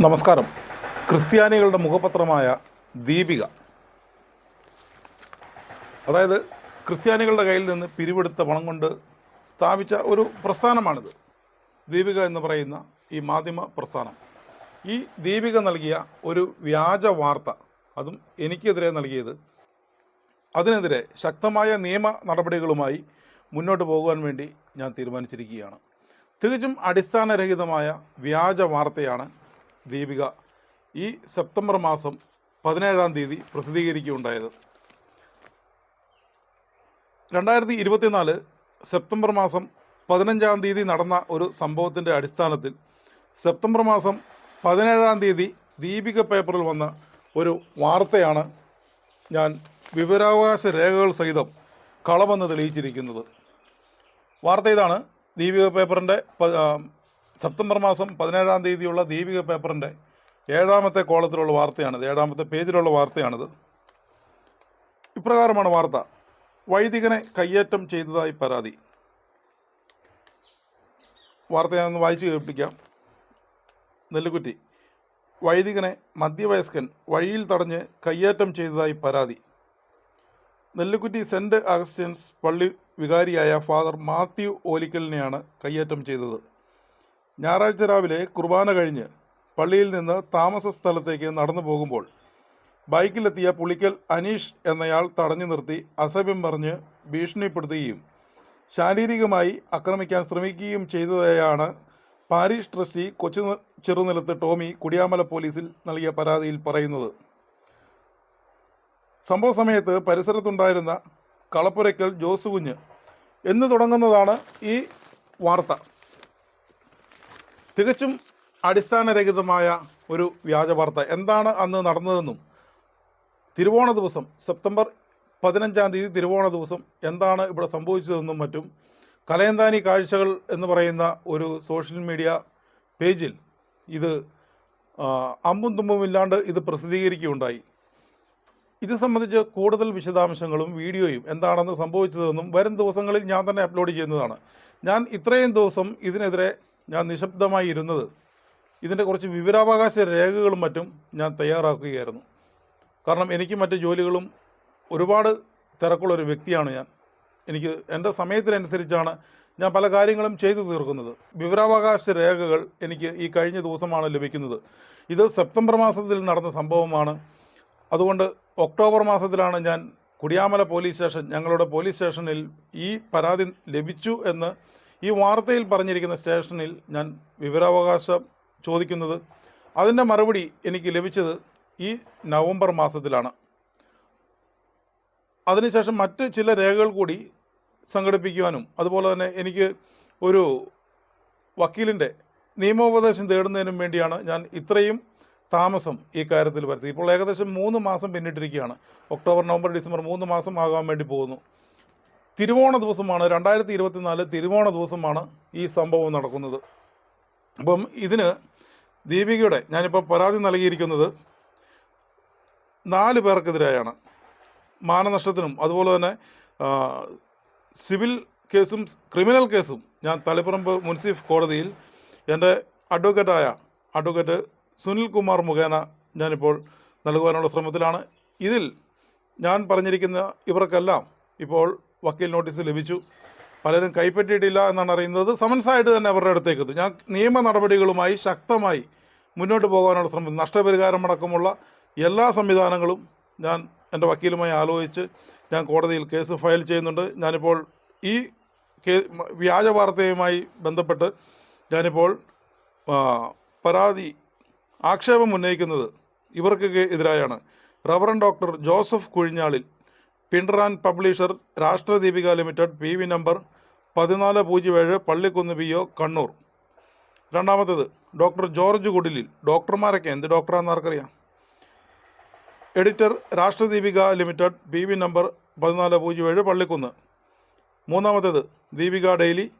നമസ്കാരം. ക്രിസ്ത്യാനികളുടെ മുഖപത്രമായ ദീപിക. അതായത് ക്രിസ്ത്യാനികളുടെ കയ്യിൽ നിന്ന് പിരിവെടുത്ത പണം കൊണ്ട് സ്ഥാപിച്ച ഒരു പ്രസ്ഥാനമാണിത്. ദീപിക എന്ന് പറയുന്ന ഈ മാധ്യമ പ്രസ്ഥാനം. ഈ ദീപിക നൽകിയ ഒരു വ്യാജ വാർത്ത അതും എനിക്കെതിരെ നൽകിയത് അതിനെതിരെ ശക്തമായ നിയമ നടപടികളുമായി മുന്നോട്ട് പോകുവാൻ വേണ്ടി ഞാൻ തീരുമാനിച്ചിരിക്കുകയാണ്. തികച്ചും അടിസ്ഥാനരഹിതമായ വ്യാജ വാർത്തയാണ് ദീപിക ഈ സെപ്റ്റംബർ മാസം പതിനേഴാം തീയതി പ്രസിദ്ധീകരിക്കുകയുണ്ടായത്. രണ്ടായിരത്തി ഇരുപത്തിനാല് സെപ്റ്റംബർ മാസം പതിനഞ്ചാം തീയതി നടന്ന ഒരു സംഭവത്തിന്റെ അടിസ്ഥാനത്തിൽ സെപ്റ്റംബർ മാസം പതിനേഴാം തീയതി ദീപിക പേപ്പറിൽ വന്ന ഒരു വാർത്തയാണ് ഞാൻ വിവരാവകാശ രേഖകൾ സഹിതം കളമെന്ന് തെളിയിച്ചിരിക്കുന്നത്. വാർത്ത ഇതാണ്. ദീപിക പേപ്പറിന്റെ സെപ്റ്റംബർ മാസം പതിനേഴാം തീയതിയുള്ള ദീപിക പേപ്പറിന്റെ ഏഴാമത്തെ കോളത്തിലുള്ള വാർത്തയാണിത് ഏഴാമത്തെ പേജിലുള്ള വാർത്തയാണിത്. ഇപ്രകാരമാണ് വാർത്ത. വൈദികനെ കയ്യേറ്റം ചെയ്തതായി പരാതി. വാർത്ത ഞാനൊന്ന് വായിച്ചു കേൾപ്പിക്കാം. നെല്ലുകുറ്റി. വൈദികനെ മധ്യവയസ്കൻ വഴിയിൽ തടഞ്ഞ് കയ്യേറ്റം ചെയ്തതായി പരാതി. നെല്ലുകുറ്റി സെന്റ് അഗസ്റ്റ്യൻസ് പള്ളി വികാരിയായ ഫാദർ മാത്യു ഓലിക്കലിനെയാണ് കയ്യേറ്റം ചെയ്തത്. ഞായറാഴ്ച രാവിലെ കുർബാന കഴിഞ്ഞ് പള്ളിയിൽ നിന്ന് താമസ സ്ഥലത്തേക്ക് നടന്നു പോകുമ്പോൾ ബൈക്കിലെത്തിയ പുളിക്കൽ അനീഷ് എന്നയാൾ തടഞ്ഞു നിർത്തി അസഭ്യം പറഞ്ഞ് ഭീഷണിപ്പെടുത്തുകയും ശാരീരികമായി ആക്രമിക്കാൻ ശ്രമിക്കുകയും ചെയ്തതായാണ് പാരീഷ് ട്രസ്റ്റി കൊച്ചു ചെറുനിലത്ത് ടോമി കുടിയാമല പോലീസിൽ നൽകിയ പരാതിയിൽ പറയുന്നത്. സംഭവ സമയത്ത് പരിസരത്തുണ്ടായിരുന്ന കളപ്പുരയ്ക്കൽ ജോസ് കുഞ്ഞ് എന്ന് തുടങ്ങുന്നതാണ് ഈ വാർത്ത. തികച്ചും അടിസ്ഥാനരഹിതമായ ഒരു വ്യാജ വാർത്ത. എന്താണ് അന്ന് നടന്നതെന്നും തിരുവോണ ദിവസം സെപ്റ്റംബർ പതിനഞ്ചാം തീയതി തിരുവോണ ദിവസം എന്താണ് ഇവിടെ സംഭവിച്ചതെന്നും മറ്റും കലയന്താനി കാഴ്ചകൾ എന്ന് പറയുന്ന ഒരു സോഷ്യൽ മീഡിയ പേജിൽ ഇത് അമ്പും തുമ്പുമില്ലാണ്ട് ഇത് പ്രസിദ്ധീകരിക്കുകയുണ്ടായി. ഇത് സംബന്ധിച്ച് കൂടുതൽ വിശദാംശങ്ങളും വീഡിയോയും എന്താണെന്ന് സംഭവിച്ചതെന്നും വരും ദിവസങ്ങളിൽ ഞാൻ തന്നെ അപ്ലോഡ് ചെയ്യുന്നതാണ്. ഞാൻ ഇത്രയും ദിവസം ഇതിനെതിരെ ഞാൻ നിശബ്ദമായി ഇരുന്നത്. ഇതിന്റെ കുറച്ച് വിവരാവകാശ രേഖകളും മറ്റും ഞാൻ തയ്യാറാക്കുകയായിരുന്നു. കാരണം എനിക്ക് മറ്റ് ജോലികളും ഒരുപാട് തിരക്കുള്ള ഒരു വ്യക്തിയാണ് ഞാൻ. എനിക്ക് എന്റെ സമയത്തിനനുസരിച്ചാണ് ഞാൻ പല കാര്യങ്ങളും ചെയ്തു തീർക്കുന്നത്. വിവരാവകാശ രേഖകൾ എനിക്ക് ഈ കഴിഞ്ഞ ദിവസമാണ് ലഭിക്കുന്നത്. ഇത് സെപ്റ്റംബർ മാസത്തിൽ നടന്ന സംഭവമാണ്. അതുകൊണ്ട് ഒക്ടോബർ മാസത്തിലാണ് ഞാൻ കുടിയാമല പോലീസ് സ്റ്റേഷൻ ഞങ്ങളുടെ പോലീസ് സ്റ്റേഷനിൽ ഈ പരാതി ലഭിച്ചു എന്ന് ഈ വാർത്തയിൽ പറഞ്ഞിരിക്കുന്ന സ്റ്റേഷനിൽ ഞാൻ വിവരാവകാശം ചോദിക്കുന്നത് അതിന്റെ മറുപടി എനിക്ക് ലഭിച്ചത് ഈ നവംബർ മാസത്തിലാണ്. അതിനുശേഷം മറ്റ് ചില രേഖകൾ കൂടി സംഘടിപ്പിക്കുവാനും അതുപോലെ തന്നെ എനിക്ക് ഒരു വക്കീലിന്റെ നിയമോപദേശം തേടുന്നതിനും വേണ്ടിയാണ് ഞാൻ ഇത്രയും താമസം ഈ കാര്യത്തിൽ വരുത്തി ഇപ്പോൾ ഏകദേശം മൂന്ന് മാസം പിന്നിട്ടിരിക്കുകയാണ്. ഒക്ടോബർ നവംബർ ഡിസംബർ മൂന്ന് മാസം ആകാൻ വേണ്ടി പോകുന്നു. തിരുവോണ ദിവസമാണ് രണ്ടായിരത്തി ഇരുപത്തിനാല് തിരുവോണ ദിവസമാണ് ഈ സംഭവം നടക്കുന്നത്. അപ്പം ഇതിന് ദീപികയുടെ ഞാനിപ്പോൾ പരാതി നൽകിയിരിക്കുന്നത് നാല് പേർക്കെതിരെയാണ്. മാനനഷ്ടത്തിനും അതുപോലെ തന്നെ സിവിൽ കേസും ക്രിമിനൽ കേസും ഞാൻ തളിപ്പറമ്പ് മുൻസിഫ് കോടതിയിൽ എന്റെ അഡ്വക്കേറ്റായ അഡ്വക്കേറ്റ് സുനിൽ കുമാർ മുഖേന ഞാനിപ്പോൾ നൽകുവാനുള്ള ശ്രമത്തിലാണ്. ഇതിൽ ഞാൻ പറഞ്ഞിരിക്കുന്ന ഇവർക്കെല്ലാം ഇപ്പോൾ വക്കീൽ നോട്ടീസ് ലഭിച്ചു. പലരും കൈപ്പറ്റിയിട്ടില്ല എന്നാണ് അറിയുന്നത്. സമൻസായിട്ട് തന്നെ അവരുടെ അടുത്തേക്ക് എത്തും. ഞാൻ നിയമ നടപടികളുമായി ശക്തമായി മുന്നോട്ട് പോകാനുള്ള ശ്രമം നഷ്ടപരിഹാരം അടക്കമുള്ള എല്ലാ സംവിധാനങ്ങളും ഞാൻ എന്റെ വക്കീലുമായി ആലോചിച്ച് ഞാൻ കോടതിയിൽ കേസ് ഫയൽ ചെയ്യുന്നുണ്ട്. ഞാനിപ്പോൾ ഈ കേ വ്യാജ വാർത്തയുമായി ബന്ധപ്പെട്ട് ഞാനിപ്പോൾ പരാതി ആക്ഷേപം ഉന്നയിക്കുന്നത് ഇവർക്ക് എതിരായാണ്. Reverend doctor Joseph Kuzhinjalil printer and publisher Rashtradeepika limited P V number പതിനാല് പൂജ്യം ഏഴ് പള്ളിക്കുന്ന് പി ഒ കണ്ണൂർ. രണ്ടാമത്തേത് ഡോക്ടർ ജോർജ് കുടിലിൽ. ഡോക്ടർമാരൊക്കെ എന്ത് ഡോക്ടറാണെന്ന് ആർക്കറിയാം? Editor Rashtradeepika limited P V number പതിനാല് പൂജ്യം ഏഴ് പള്ളിക്കുന്ന്. മൂന്നാമത്തേത് ദീപിക ഡെയിലി.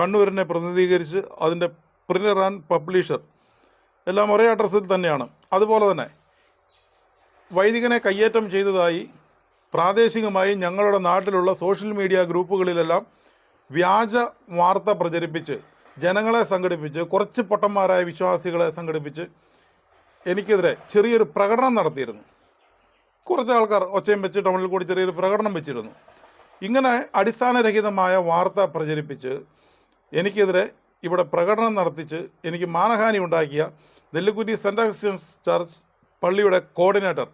കണ്ണൂരിനെ പ്രതിനിധീകരിച്ച് അതിന്റെ പ്രിന്റർ ആൻഡ് പബ്ലിഷർ. എല്ലാം ഒരേ അഡ്രസ്സിൽ തന്നെയാണ്. അതുപോലെ തന്നെ വൈദികനെ കയ്യേറ്റം ചെയ്തതായി പ്രാദേശികമായി ഞങ്ങളുടെ നാട്ടിലുള്ള സോഷ്യൽ മീഡിയ ഗ്രൂപ്പുകളിലെല്ലാം വ്യാജ വാർത്ത പ്രചരിപ്പിച്ച് ജനങ്ങളെ സംഘടിപ്പിച്ച് കുറച്ച് പൊട്ടന്മാരായ വിശ്വാസികളെ സംഘടിപ്പിച്ച് എനിക്കെതിരെ ചെറിയൊരു പ്രകടനം നടത്തിയിരുന്നു. കുറച്ച് ആൾക്കാർ ഒച്ചയും വെച്ച് ടൗണിൽ കൂടി ചെറിയൊരു പ്രകടനം വെച്ചിരുന്നു. ഇങ്ങനെ അടിസ്ഥാനരഹിതമായ വാർത്ത പ്രചരിപ്പിച്ച് എനിക്കെതിരെ ഇവിടെ പ്രകടനം നടത്തിച്ച് എനിക്ക് മാനഹാനി ഉണ്ടാക്കിയ നെല്ലിക്കുറ്റി സെന്റ് അഗസ്റ്റ്യൻസ് ചർച്ച് പള്ളിയുടെ കോർഡിനേറ്റർ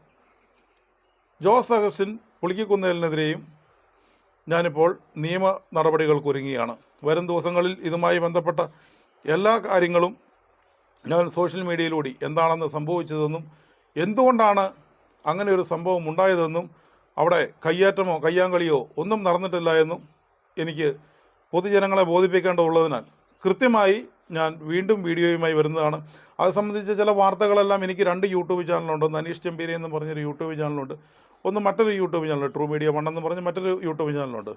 ജോസ് അഗസ്റ്റിൻ പുളിക്കുന്നതിനെതിരെയും ഞാനിപ്പോൾ നിയമ നടപടികൾക്ക് ഒരുങ്ങുകയാണ് വരും ദിവസങ്ങളിൽ ഇതുമായി ബന്ധപ്പെട്ട എല്ലാ കാര്യങ്ങളും ഞാൻ സോഷ്യൽ മീഡിയയിലൂടെ എന്താണെന്ന് സംഭവിച്ചതെന്നും എന്തുകൊണ്ടാണ് അങ്ങനെ ഒരു സംഭവം ഉണ്ടായതെന്നും അവിടെ കയ്യേറ്റമോ കയ്യാങ്കളിയോ ഒന്നും നടന്നിട്ടില്ല എന്നും എനിക്ക് പൊതുജനങ്ങളെ ബോധിപ്പിക്കേണ്ടതുള്ളതിനാൽ കൃത്യമായി ഞാൻ വീണ്ടും വീഡിയോയുമായി വരുന്നതാണ്. അത് സംബന്ധിച്ച ചില വാർത്തകളെല്ലാം എനിക്ക് രണ്ട് യൂട്യൂബ് ചാനലുണ്ട്. നനീഷ് ചെമ്പീരി എന്ന് പറഞ്ഞൊരു യൂട്യൂബ് ചാനലുണ്ട്. ഒന്ന് മറ്റൊരു YouTube channel true media one എന്ന് പറഞ്ഞ് മറ്റൊരു യൂട്യൂബ് ചാനലുണ്ട്.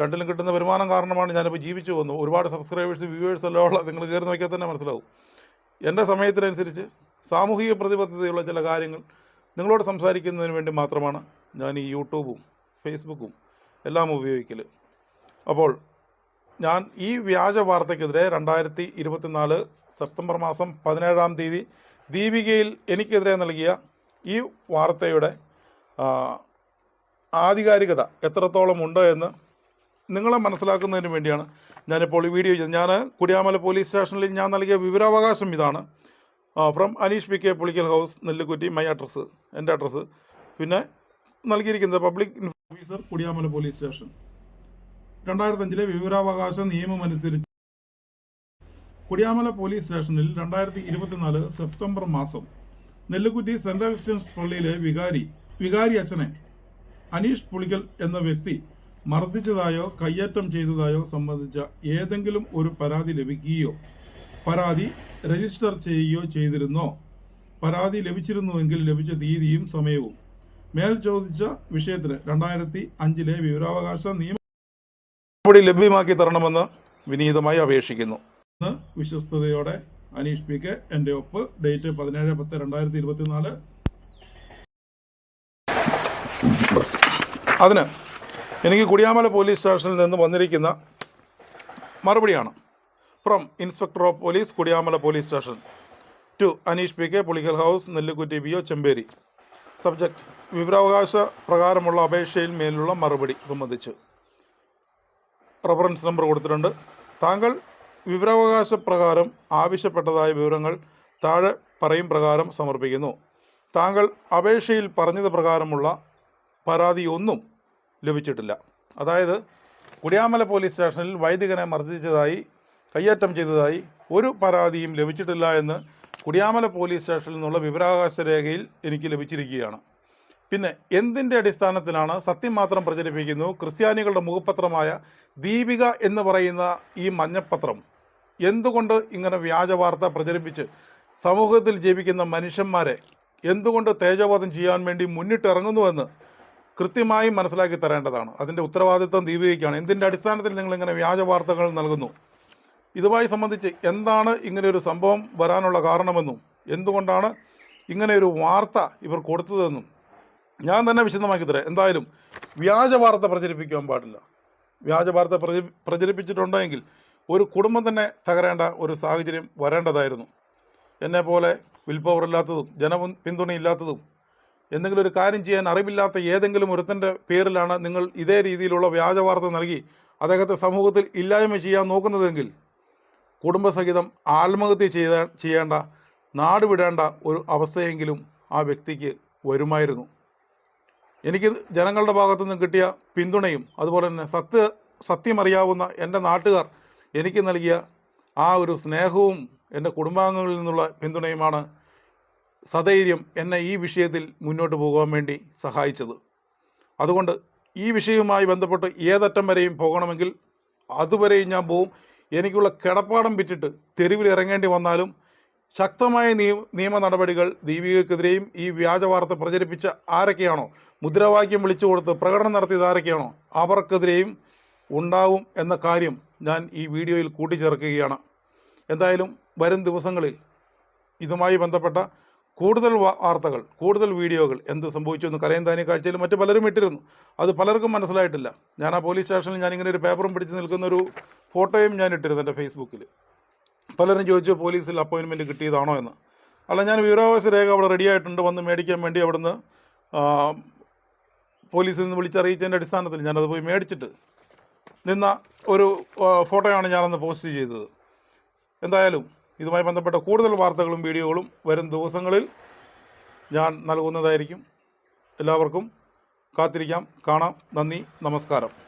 രണ്ടിലും കിട്ടുന്ന വരുമാനം കാരണമാണ് ഞാനിപ്പോൾ ജീവിച്ചു വന്നു ഒരുപാട് സബ്സ്ക്രൈബേഴ്സ് വ്യൂവേഴ്സ് എല്ലാം ഉള്ള നിങ്ങൾ കയറി നോക്കിയാൽ തന്നെ മനസ്സിലാവും. എന്റെ സമയത്തിനനുസരിച്ച് സാമൂഹിക പ്രതിബദ്ധതയുള്ള ചില കാര്യങ്ങൾ നിങ്ങളോട് സംസാരിക്കുന്നതിന് വേണ്ടി മാത്രമാണ് ഞാൻ ഈ യൂട്യൂബും ഫേസ്ബുക്കും എല്ലാം ഉപയോഗിക്കൽ അപ്പോൾ ഞാൻ ഈ വ്യാജ വാർത്തയ്ക്കെതിരെ രണ്ടായിരത്തി ഇരുപത്തിനാല് സെപ്റ്റംബർ മാസം പതിനേഴാം തീയതി ദീപികയിൽ എനിക്കെതിരെ നൽകിയ ഈ വാർത്തയുടെ ആധികാരികത എത്രത്തോളം ഉണ്ട് എന്ന് നിങ്ങളെ മനസ്സിലാക്കുന്നതിന് വേണ്ടിയാണ് ഞാനിപ്പോൾ ഈ വീഡിയോ ചെയ്തത്. ഞാൻ കുടിയാമല പോലീസ് സ്റ്റേഷനിൽ ഞാൻ നൽകിയ വിവരാവകാശം ഇതാണ്. From Aneesh P K Pulickal house Nellikutty my address എന്റെ അഡ്രസ്സ് പിന്നെ നൽകിയിരിക്കുന്നത് public officer Kudiyanmala police station. രണ്ടായിരത്തഞ്ചിലെ വിവരാവകാശ നിയമം അനുസരിച്ച് കുടിയാമല പോലീസ് സ്റ്റേഷനിൽ രണ്ടായിരത്തി ഇരുപത്തിനാല് സെപ്റ്റംബർ മാസം നെല്ലുകുറ്റി സെന്റ് ക്രിസ്ത്യൻസ് പള്ളിയിലെ വികാരി വികാരി അച്ഛനെ അനീഷ് പുളിക്കൽ എന്ന വ്യക്തി മർദ്ദിച്ചതായോ കയ്യേറ്റം ചെയ്തതായോ സംബന്ധിച്ച ഏതെങ്കിലും ഒരു പരാതി ലഭിക്കുകയോ പരാതി രജിസ്റ്റർ ചെയ്യുകയോ ചെയ്തിരുന്നോ? പരാതി ലഭിച്ചിരുന്നുവെങ്കിൽ ലഭിച്ച തീയതിയും സമയവും. മേൽ ചോദിച്ച വിഷയത്തിന് രണ്ടായിരത്തി അഞ്ചിലെ വിവരാവകാശ നിയമ ലഭ്യമാക്കി തരണമെന്ന് വിനീതമായി അപേക്ഷിക്കുന്നു. വിശ്വസ്തയോടെ അനീഷ് പി കെ എന്റെ ഒപ്പ്. ഡേറ്റ് പതിനേഴ് പത്ത് രണ്ടായിരത്തി ഇരുപത്തിനാല്. അതിന് എനിക്ക് കുടിയാമല പോലീസ് സ്റ്റേഷനിൽ നിന്ന് വന്നിരിക്കുന്ന മറുപടിയാണ്. From inspector of police Kudiyanmala police station. To Aneesh P K Pulickal house Nellikutty P O Chemperi. Subject വിവരാവകാശ പ്രകാരമുള്ള അപേക്ഷയിൽ മേലുള്ള മറുപടി സംബന്ധിച്ച്. റഫറൻസ് നമ്പർ കൊടുത്തിട്ടുണ്ട്. താങ്കൾ വിവരാവകാശ പ്രകാരം ആവശ്യപ്പെട്ടതായ വിവരങ്ങൾ താഴെ പറയും പ്രകാരം സമർപ്പിക്കുന്നു. താങ്കൾ അപേക്ഷയിൽ പറഞ്ഞത് പ്രകാരമുള്ള പരാതി ഒന്നും ലഭിച്ചിട്ടില്ല. അതായത് കുടിയാമല പോലീസ് സ്റ്റേഷനിൽ വൈദികനെ മർദ്ദിച്ചതായി കയ്യേറ്റം ചെയ്തതായി ഒരു പരാതിയും ലഭിച്ചിട്ടില്ല എന്ന് കുടിയാമല പോലീസ് സ്റ്റേഷനിൽ നിന്നുള്ള വിവരാവകാശ രേഖയിൽ എനിക്ക് ലഭിച്ചിരിക്കുകയാണ്. പിന്നെ എന്തിന്റെ അടിസ്ഥാനത്തിലാണ് സത്യം മാത്രം പ്രചരിപ്പിക്കുന്നു? ക്രിസ്ത്യാനികളുടെ മുഖപത്രമായ ദീപിക എന്ന് പറയുന്ന ഈ മഞ്ഞപ്പത്രം എന്തുകൊണ്ട് ഇങ്ങനെ വ്യാജ വാർത്ത പ്രചരിപ്പിച്ച് സമൂഹത്തിൽ ജീവിക്കുന്ന മനുഷ്യന്മാരെ എന്തുകൊണ്ട് തേജോവധം ചെയ്യാൻ വേണ്ടി മുന്നിട്ടിറങ്ങുന്നുവെന്ന് കൃത്യമായി മനസ്സിലാക്കി തരേണ്ടതാണ്. അതിന്റെ ഉത്തരവാദിത്വം ദീപികയ്ക്കാണ്. എന്തിന്റെ അടിസ്ഥാനത്തിൽ നിങ്ങൾ ഇങ്ങനെ വ്യാജ വാർത്തകൾ നൽകുന്നു? ഇതുമായി സംബന്ധിച്ച് എന്താണ് ഇങ്ങനെ ഒരു സംഭവം വരാനുള്ള കാരണമെന്നും എന്തുകൊണ്ടാണ് ഇങ്ങനെ ഒരു വാർത്ത ഇവർ കൊടുത്തതെന്നും ഞാൻ തന്നെ വിശദമാക്കി തരാം. എന്തായാലും വ്യാജ വാർത്ത പ്രചരിപ്പിക്കാൻ പാടില്ല. വ്യാജ വാർത്ത പ്രചരി പ്രചരിപ്പിച്ചിട്ടുണ്ടെങ്കിൽ ഒരു കുടുംബം തന്നെ തകരേണ്ട ഒരു സാഹചര്യം വരേണ്ടതായിരുന്നു. എന്നെ പോലെ വിൽ ഇല്ലാത്തതും ജന പിന്തുണയില്ലാത്തതും എന്തെങ്കിലും ഒരു കാര്യം ചെയ്യാൻ അറിവില്ലാത്ത ഏതെങ്കിലും ഒരുത്തന്റെ പേരിലാണ് നിങ്ങൾ ഇതേ രീതിയിലുള്ള വ്യാജ വാർത്ത നൽകി അദ്ദേഹത്തെ സമൂഹത്തിൽ ഇല്ലായ്മ ചെയ്യാൻ നോക്കുന്നതെങ്കിൽ കുടുംബസഹിതം ആത്മഹത്യ ചെയ്ത ചെയ്യേണ്ട നാട് വിടേണ്ട ഒരു അവസ്ഥയെങ്കിലും ആ വ്യക്തിക്ക് വരുമായിരുന്നു. എനിക്ക് ജനങ്ങളുടെ ഭാഗത്തു നിന്ന് കിട്ടിയ പിന്തുണയും അതുപോലെ തന്നെ സത്യ സത്യമറിയാവുന്ന എന്റെ നാട്ടുകാർ എനിക്ക് നൽകിയ ആ ഒരു സ്നേഹവും എന്റെ കുടുംബാംഗങ്ങളിൽ നിന്നുള്ള പിന്തുണയുമാണ് സധൈര്യം എന്നെ ഈ വിഷയത്തിൽ മുന്നോട്ട് പോകാൻ വേണ്ടി സഹായിച്ചത്. അതുകൊണ്ട് ഈ വിഷയവുമായി ബന്ധപ്പെട്ട് ഏതറ്റം വരെയും പോകണമെങ്കിൽ അതുവരെയും ഞാൻ പോവും. എനിക്കുള്ള കിടപ്പാടം വിറ്റിട്ട് തെരുവിൽ ഇറങ്ങേണ്ടി വന്നാലും ശക്തമായ നിയ- നിയമ നടപടികൾ ദീപികക്കെതിരെയും ഈ വ്യാജ വാർത്ത പ്രചരിപ്പിച്ച ആരൊക്കെയാണോ മുദ്രാവാക്യം വിളിച്ചു കൊടുത്ത് പ്രകടനം നടത്തിയത് ആരൊക്കെയാണോ അവർക്കെതിരെയും ഉണ്ടാവും എന്ന കാര്യം ഞാൻ ഈ വീഡിയോയിൽ കൂട്ടിച്ചേർക്കുകയാണ്. എന്തായാലും വരും ദിവസങ്ങളിൽ ഇതുമായി ബന്ധപ്പെട്ട കൂടുതൽ വാർത്തകൾ കൂടുതൽ വീഡിയോകൾ എന്ത് സംഭവിച്ചു എന്ന് കരയന്താനി കാഴ്ചയിൽ മറ്റു പലരും ഇട്ടിരുന്നു. അത് പലർക്കും മനസ്സിലായിട്ടില്ല. ഞാൻ ആ പോലീസ് സ്റ്റേഷനിൽ ഞാനിങ്ങനെ ഒരു പേപ്പറും പിടിച്ച് നിൽക്കുന്ന ഒരു ഫോട്ടോയും ഞാൻ ഇട്ടിരുന്നു എന്റെ ഫേസ്ബുക്കിൽ. പലരും ചോദിച്ചു പോലീസിൽ അപ്പോയിൻമെന്റ് കിട്ടിയതാണോ എന്ന്? അല്ല ഞാൻ വിവരാവകാശ രേഖ അവിടെ റെഡി ആയിട്ടുണ്ട്. വന്ന് മേടിക്കാൻ വേണ്ടി അവിടുന്ന് പോലീസിൽ നിന്ന് വിളിച്ചറിയിച്ചതിന്റെ അടിസ്ഥാനത്തിൽ ഞാനത് പോയി മേടിച്ചിട്ട് നിന്ന ഒരു ഫോട്ടോയാണ് ഞാനന്ന് പോസ്റ്റ് ചെയ്തത്. എന്തായാലും ഇതുമായി ബന്ധപ്പെട്ട കൂടുതൽ വാർത്തകളും വീഡിയോകളും വരും ദിവസങ്ങളിൽ ഞാൻ നൽകുന്നതായിരിക്കും. എല്ലാവർക്കും കാത്തിരിക്കാം. കാണാം. നന്ദി. നമസ്കാരം.